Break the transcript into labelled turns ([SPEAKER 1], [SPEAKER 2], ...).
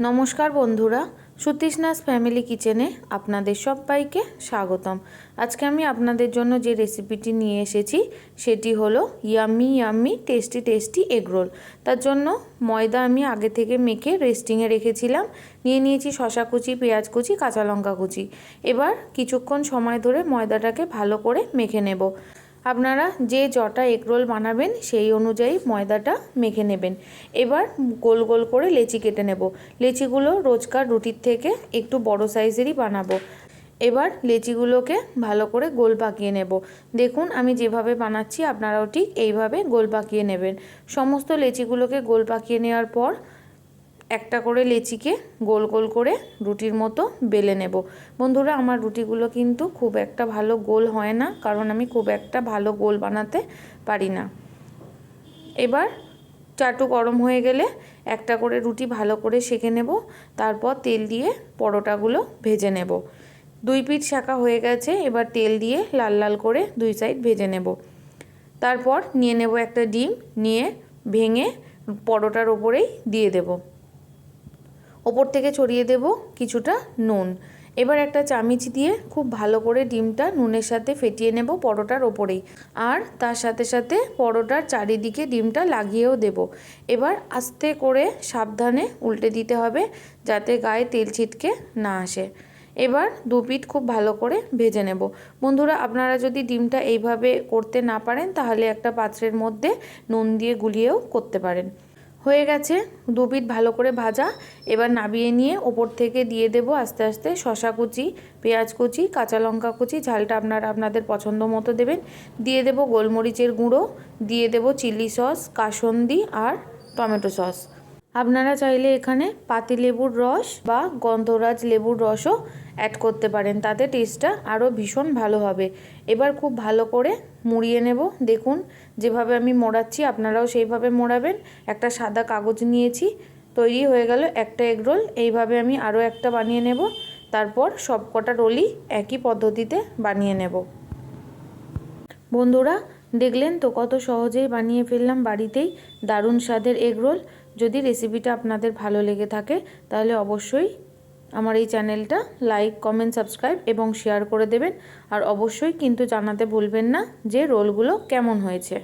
[SPEAKER 1] নমস্কার বন্ধুরা, সুতৃষ্ণাস ফ্যামিলি কিচেনে আপনাদের সবাইকে স্বাগতম। আজকে আমি আপনাদের জন্য যে রেসিপিটি নিয়ে এসেছি, সেটি হলো yummy yummy tasty tasty egg roll তার জন্য ময়দা আমি আগে থেকে মেখে রেস্টিংয়ে রেখেছিলাম। নিয়ে নিয়েছি শশা কুচি, পেঁয়াজ কুচি, কাঁচা লঙ্কা কুচি। এবার কিছুক্ষণ সময় ধরে ময়দাটাকে ভালো করে মেখে নেব। আপনারা যে জটা এগরোল বানাবেন, সেই অনুযায়ী ময়দাটা মেখে নেবেন। এবার গোল গোল করে লেচি কেটে নেব। লেচিগুলো রোজকার রুটির থেকে একটু বড় সাইজেরই বানাবো। এবার লেচিগুলোকে ভালো করে গোল পাকিয়ে নেব। দেখুন, আমি যেভাবে বানাচ্ছি, আপনারাও ঠিক এইভাবে গোল পাকিয়ে নেবেন। সমস্ত লেচিগুলোকে গোল পাকিয়ে নেওয়ার পর একটা করে লেচিকে গোল গোল করে রুটির মতো বেলে নেব। বন্ধুরা, আমার রুটিগুলো কিন্তু খুব একটা ভালো গোল হয় না, কারণ আমি খুব একটা ভালো গোল বানাতে পারি না। এবার চাটু গরম হয়ে গেলে একটা করে রুটি ভালো করে সেঁকে নেব, তারপর তেল দিয়ে পরোটাগুলো ভেজে নেব। দুই পিঠ শাঁকা হয়ে গেছে, এবার তেল দিয়ে লাল লাল করে দুই সাইড ভেজে নেব। তারপর নিয়ে নেব একটা ডিম, নিয়ে ভেঙে পরোটার ওপরেই দিয়ে দেবো। ওপর থেকে ছড়িয়ে দেব কিছুটা নুন। এবার একটা চামিচ দিয়ে খুব ভালো করে ডিমটা নুনের সাথে ফেটিয়ে নেব পরোটার ওপরেই। আর তার সাথে সাথে পরোটার চারিদিকে ডিমটা লাগিয়েও দেব। এবার আস্তে করে সাবধানে উল্টে দিতে হবে যাতে গায়ে তেল ছিটকে না আসে। এবার দু পিঠ খুব ভালো করে ভেজে নেব। বন্ধুরা, আপনারা যদি ডিমটা এইভাবে করতে না পারেন, তাহলে একটা পাত্রের মধ্যে নুন দিয়ে গুলিয়েও করতে পারেন। হয়ে গেছে। দু পিঠ ভালো করে ভাজা। এবার নাবিয়ে নিয়ে ওপর থেকে দিয়ে দেব আস্তে আস্তে শশা কুচি, পেঁয়াজ কুচি, কাঁচা লঙ্কা কুচি, ঝালটা আপনারা আপনাদের পছন্দ মতো দেবেন। দিয়ে দেব গোলমরিচের গুঁড়ো, দিয়ে দেব চিলি সস, কাসন্দি আর টমেটো সস। আপনারা চাইলে এখানে পাতি লেবুর রস বা গন্ধরাজ লেবুর রসও অ্যাড করতে পারেন। তাতে টেস্টটা আরও ভীষণ ভালো হবে। এবার খুব ভালো করে মুড়িয়ে নেব। দেখুন, যেভাবে আমি মোড়াচ্ছি, আপনারাও সেইভাবে মোড়াবেন। একটা সাদা কাগজ নিয়েছি, তৈরি হয়ে গেল একটা এগরোল এইভাবে আমি আরও একটা বানিয়ে নেব। তারপর সব কটা রোলই একই পদ্ধতিতে বানিয়ে নেব। বন্ধুরা, দেখলেন তো কত সহজেই বানিয়ে ফেললাম বাড়িতেই। দারুণ স্বাদের এগরোল যদি রেসিপিটা আপনাদের ভালো লেগে থাকে, তাহলে অবশ্যই আমার এই চ্যানেলটা লাইক কমেন্ট সাবস্ক্রাইব এবং শেয়ার করে দেবেন। আর অবশ্যই কিন্তু জানাতে ভুলবেন না যে রোলগুলো কেমন হয়েছে।